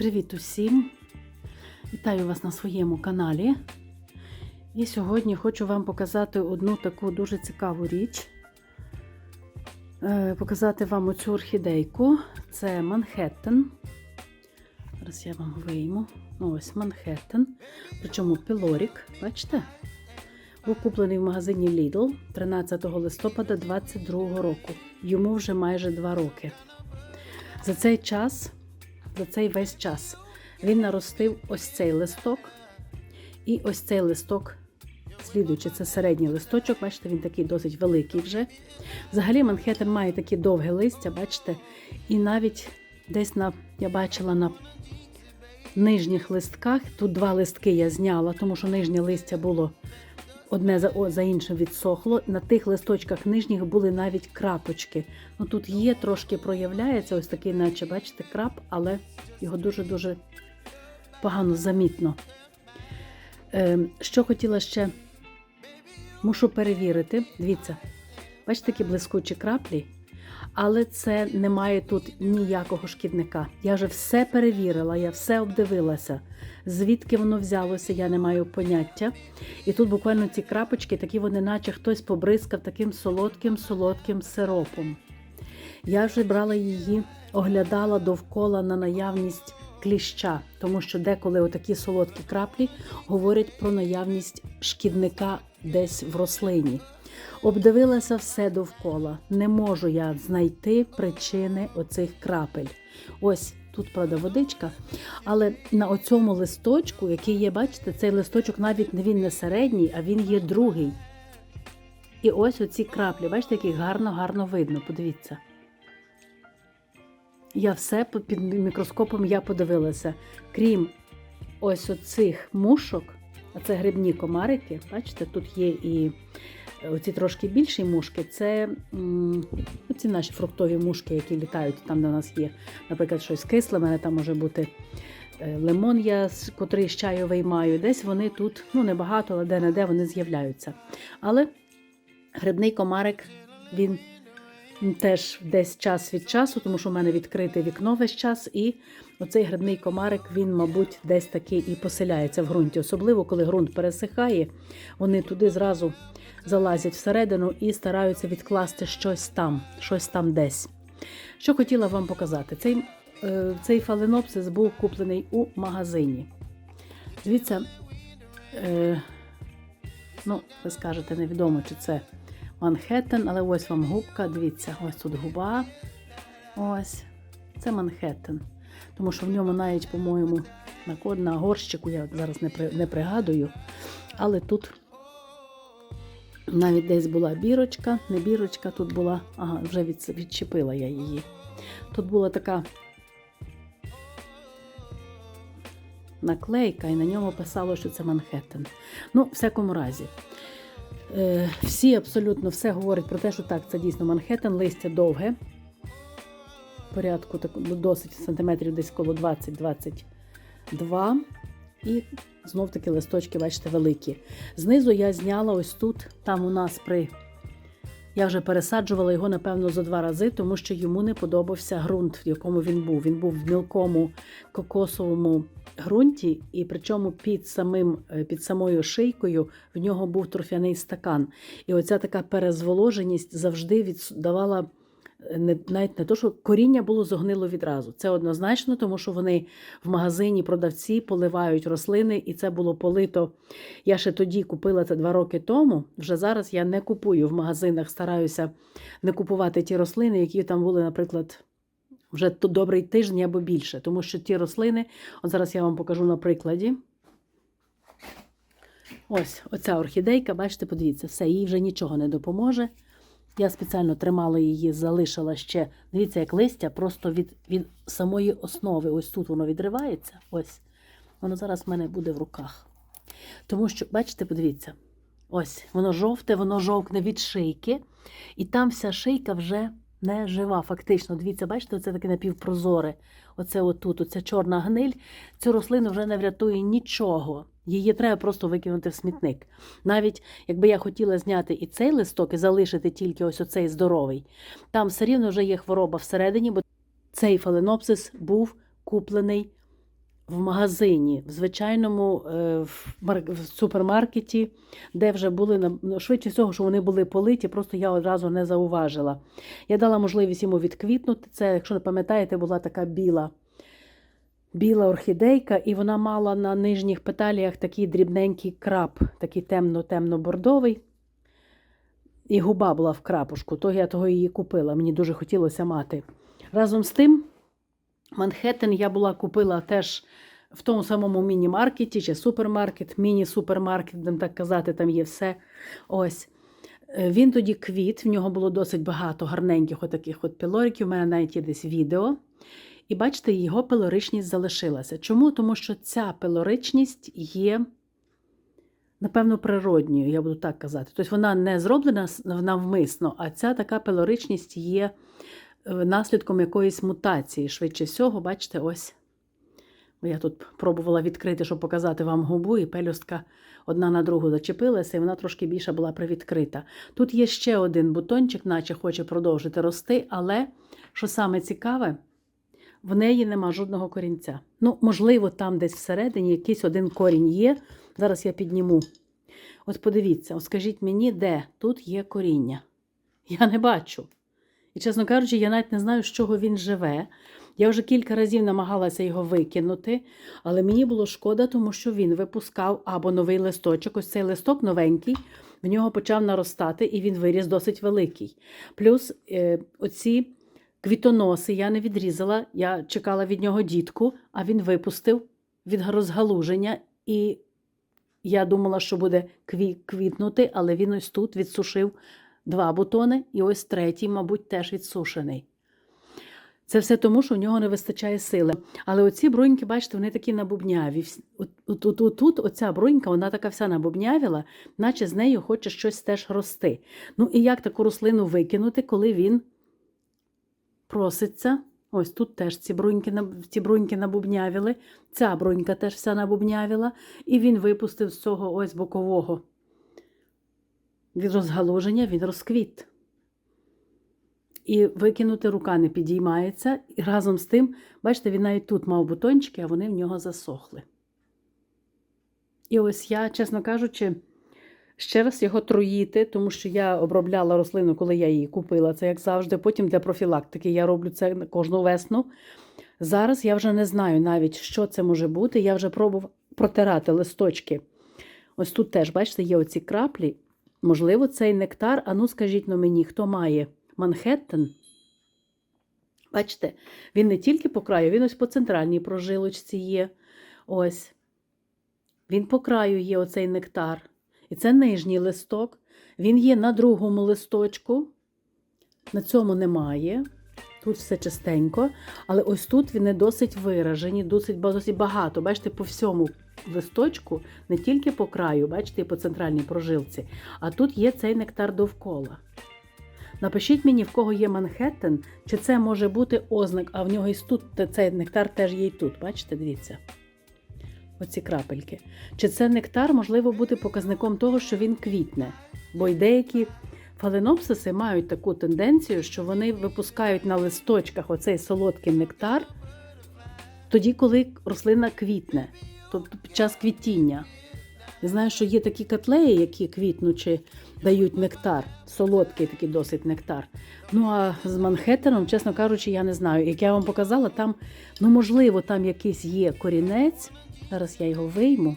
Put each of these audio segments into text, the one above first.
Привіт усім! Вітаю вас на своєму каналі. І сьогодні хочу вам показати одну таку дуже цікаву річ. Е, Показати вам оцю орхідейку. Це Манхеттен. Зараз я вам вийму. Ну, ось Манхеттен. Причому пілорік, бачите? Був куплений в магазині Lidl 13 листопада 2022 року. Йому вже майже 2 роки. За цей час, за цей весь час, він наростив ось цей листок. І ось цей листок, слідуючи, це середній листочок, бачите, він такий досить великий вже. Взагалі, Манхеттен має такі довге листя, бачите, і навіть десь на, я бачила на нижніх листках, тут два листки я зняла, тому що нижнє листя було одне за, за іншим відсохло. На тих листочках нижніх були навіть крапочки. Ну тут є, трошки проявляється ось такий, наче, бачите, крап, але його дуже-дуже погано замітно. Е, що хотіла ще, мушу перевірити. Дивіться, бачите, такі блискучі краплі, але це немає тут ніякого шкідника. Я вже все перевірила, я все обдивилася. Звідки воно взялося, я не маю поняття. І тут буквально ці крапочки, такі вони, наче хтось побризкав таким солодким-солодким сиропом. Я вже брала її, оглядала довкола на наявність кліща, тому що деколи отакі солодкі краплі говорять про наявність шкідника десь в рослині. Обдивилася все довкола. Не можу я знайти причини оцих крапель. Ось тут, правда, водичка. Але на оцьому листочку, який є, бачите, цей листочок навіть він не середній, а він є другий. І ось оці краплі, бачите, які гарно-гарно видно. Подивіться. Я все під мікроскопом я подивилася. Крім ось оцих мушок, а це грибні комарики, бачите, тут є і оці трошки більші мушки, це ці наші фруктові мушки, які літають там, де у нас є, наприклад, щось кисле, в мене там може бути е, лимон, я котрий з чаю виймаю. Десь вони тут, ну небагато, але де-не-де вони з'являються. Але грибний комарик, він теж десь час від часу, тому що в мене відкрите вікно весь час, і оцей грибний комарик, він, мабуть, десь таки і поселяється в ґрунті. Особливо, коли ґрунт пересихає, вони туди зразу залазять всередину і стараються відкласти щось там, щось там десь. Що хотіла вам показати? Цей, е, цей фаленопсис був куплений у магазині. Дивіться, е, ну, ви скажете, невідомо, чи це Манхеттен, але ось вам губка. Дивіться, ось тут губа. Ось. Це Манхеттен. Тому що в ньому навіть, по-моєму, на на горщику, я зараз не, при, не пригадую. Але тут навіть десь була бірочка, не бірочка, тут була, ага, вже від, відчепила я її. Тут була така наклейка, і на ньому писало, що це Манхеттен. Ну, в всякому разі. Е, всі абсолютно все говорять про те, що так, це дійсно Манхеттен, листя довге. Порядку так, ну, досить сантиметрів десь коло 20-22. І знов таки листочки, бачите, великі. Знизу я зняла ось тут, там у нас при. Я вже пересаджувала його, напевно, за два рази, тому що йому не подобався ґрунт, в якому він був. Він був в мілкому кокосовому ґрунті, і причому під самим, е, під самою шийкою в нього був торфяний стакан. І оця така перезволоженість завжди віддавала давала не, навіть не то, що коріння було зогнило відразу. Це однозначно, тому що вони в магазині продавці поливають рослини, і це було полито. Я ще тоді купила це два роки тому. Вже зараз я не купую в магазинах, стараюся не купувати ті рослини, які там були, наприклад. Вже добрий тиждень або більше, тому що ті рослини, от зараз я вам покажу на прикладі. Ось оця орхідейка, бачите, подивіться, все, їй вже нічого не допоможе. Я спеціально тримала її, залишила ще. Дивіться, як листя просто від, від самої основи. Ось тут воно відривається. Ось. Воно зараз в мене буде в руках. Тому що, бачите, подивіться, ось воно жовте, воно жовкне від шийки, і там вся шийка вже не жива, фактично. Дивіться, бачите, це таке напівпрозоре. Оце отут, оця чорна гниль. Цю рослину вже не врятує нічого. Її треба просто викинути в смітник. Навіть якби я хотіла зняти і цей листок і залишити тільки ось оцей здоровий, там все рівно вже є хвороба всередині, бо цей фаленопсис був куплений в магазині, в звичайному е, в, супермаркеті, де вже були ну, швидше всього, що вони були политі, просто я одразу не зауважила. Я дала можливість йому відквітнути. Це, якщо не пам'ятаєте, була така біла. Біла орхідейка, і вона мала на нижніх петаліях такий дрібненький крап, такий темно-темно-бордовий. І губа була в крапушку, то я того її купила. Мені дуже хотілося мати. Разом з тим, Манхеттен я була купила теж в тому самому міні-маркеті чи супермаркет, міні-супермаркет, будемо так казати, там є все. Ось. Він тоді квіт, в нього було досить багато гарненьких отаких от пілориків. У мене навіть є десь відео. І бачите, його пилоричність залишилася. Чому? Тому що ця пилоричність є, напевно, природньою, я буду так казати. Тобто вона не зроблена навмисно, а ця така пилоричність є е, наслідком якоїсь мутації. Швидше всього, бачите, ось. Я тут пробувала відкрити, щоб показати вам губу, і пелюстка одна на другу зачепилася, і вона трошки більше була привідкрита. Тут є ще один бутончик, наче хоче продовжити рости, але що саме цікаве, в неї нема жодного корінця. Ну, можливо, там десь всередині якийсь один корінь є. Зараз я підніму. От подивіться, от скажіть мені, де тут є коріння? Я не бачу. І, чесно кажучи, я навіть не знаю, з чого він живе. Я вже кілька разів намагалася його викинути, але мені було шкода, тому що він випускав або новий листочок. Ось цей листок новенький, в нього почав наростати, і він виріс досить великий. Плюс е, оці квітоноси я не відрізала, я чекала від нього дітку, а він випустив від розгалуження, і я думала, що буде кві- квітнути, але він ось тут відсушив два бутони, і ось третій, мабуть, теж відсушений. Це все тому, що в нього не вистачає сили. Але оці бруньки, бачите, вони такі набубняві. От, от, от, тут оця брунька, вона така вся набубнявіла, наче з нею хоче щось теж рости. Ну і як таку рослину викинути, коли він проситься? Ось тут теж ці бруньки, ці бруньки набубнявіли, ця брунька теж вся набубнявіла, і він випустив з цього ось бокового від розгалуження, він розквіт. І викинути рука не підіймається. І разом з тим, бачите, він навіть тут мав бутончики, а вони в нього засохли. І ось я, чесно кажучи, ще раз його труїти, тому що я обробляла рослину, коли я її купила. Це як завжди. Потім для профілактики я роблю це кожну весну. Зараз я вже не знаю навіть, що це може бути. Я вже пробував протирати листочки. Ось тут теж, бачите, є оці краплі. Можливо, цей нектар. А ну скажіть ну мені, хто має Манхеттен? Бачите, він не тільки по краю, він ось по центральній прожилочці є. Ось. Він по краю є оцей нектар. І це нижній листок. Він є на другому листочку. На цьому немає. Тут все чистенько. Але ось тут вони досить виражені, досить, досить багато. Бачите, по всьому листочку, не тільки по краю, бачите, і по центральній прожилці. А тут є цей нектар довкола. Напишіть мені, в кого є Манхеттен, чи це може бути ознак, а в нього і тут цей нектар теж є і тут. Бачите, дивіться. Оці крапельки. Чи це нектар можливо бути показником того, що він квітне? Бо й деякі фаленопсиси мають таку тенденцію, що вони випускають на листочках оцей солодкий нектар тоді, коли рослина квітне, тобто під час квітіння. Я знаю, що є такі котлеї, які квітнучи дають нектар, солодкий такий досить нектар. Ну а з Манхеттеном, чесно кажучи, я не знаю. Як я вам показала, там, ну можливо, там якийсь є корінець. Зараз я його вийму.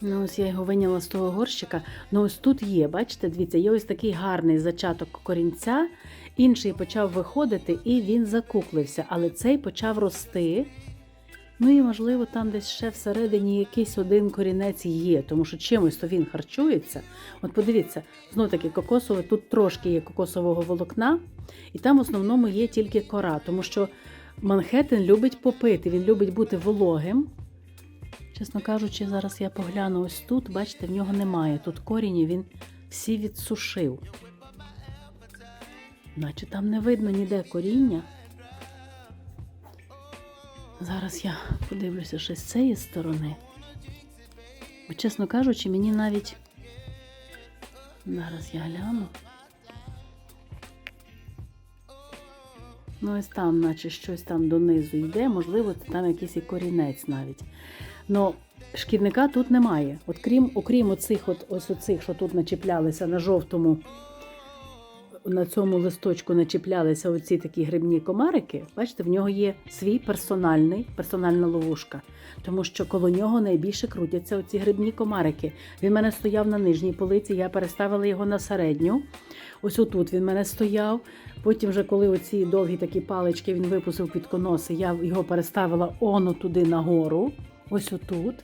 Ну, ось я його виняла з того горщика. Ну, ось тут є, бачите, дивіться, є ось такий гарний зачаток корінця. Інший почав виходити і він закуклився, але цей почав рости. Ну і, можливо, там десь ще всередині якийсь один корінець є, тому що чимось то він харчується. От подивіться, знов таки кокосове, тут трошки є кокосового волокна, і там в основному є тільки кора, тому що Манхеттен любить попити, він любить бути вологим. Чесно кажучи, зараз я погляну ось тут, бачите, в нього немає. Тут коріння він всі відсушив. Наче там не видно ніде коріння. Зараз я подивлюся ще з цієї сторони. Бо, чесно кажучи, мені навіть. Зараз я гляну. Ну, ось там, наче щось там донизу йде, можливо, це там якийсь і корінець навіть. Но шкідника тут немає. От крім, окрім оцих, от, ось оцих, що тут начіплялися на жовтому, на цьому листочку начіплялися оці такі грибні комарики, бачите, в нього є свій персональний, персональна ловушка. Тому що коло нього найбільше крутяться оці грибні комарики. Він мене стояв на нижній полиці, я переставила його на середню. Ось отут він мене стояв. Потім, вже коли оці довгі такі палички він випустив під коноси, я його переставила оно туди нагору, ось отут.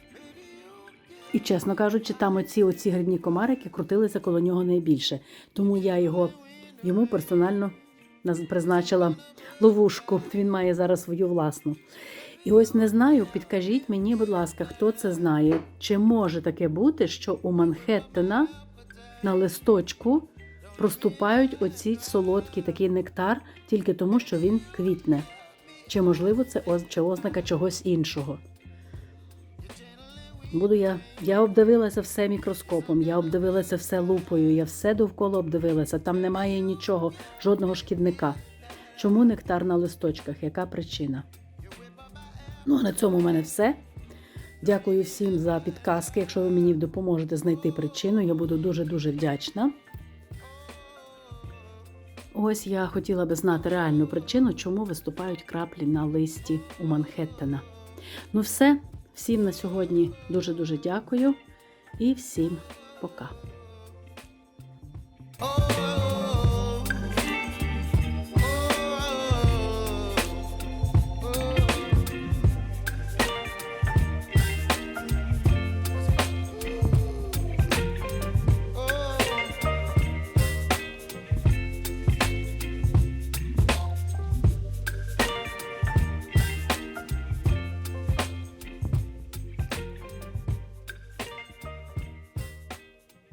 І, чесно кажучи, там оці, оці грибні комарики крутилися коло нього найбільше. Тому я його йому персонально призначила ловушку. Він має зараз свою власну. І ось не знаю, підкажіть мені, будь ласка, хто це знає, чи може таке бути, що у Манхеттена на листочку проступають оці солодкі такий нектар тільки тому, що він квітне. Чи можливо це оз- ознака чогось іншого? Буду я. Я обдивилася все мікроскопом, я обдивилася все лупою, я все довкола обдивилася. Там немає нічого, жодного шкідника. Чому нектар на листочках? Яка причина? Ну, на цьому у мене все. Дякую всім за підказки. Якщо ви мені допоможете знайти причину, я буду дуже-дуже вдячна. Ось я хотіла би знати реальну причину, чому виступають краплі на листі у Манхеттена. Ну, все, всім на сьогодні дуже-дуже дякую і всім пока.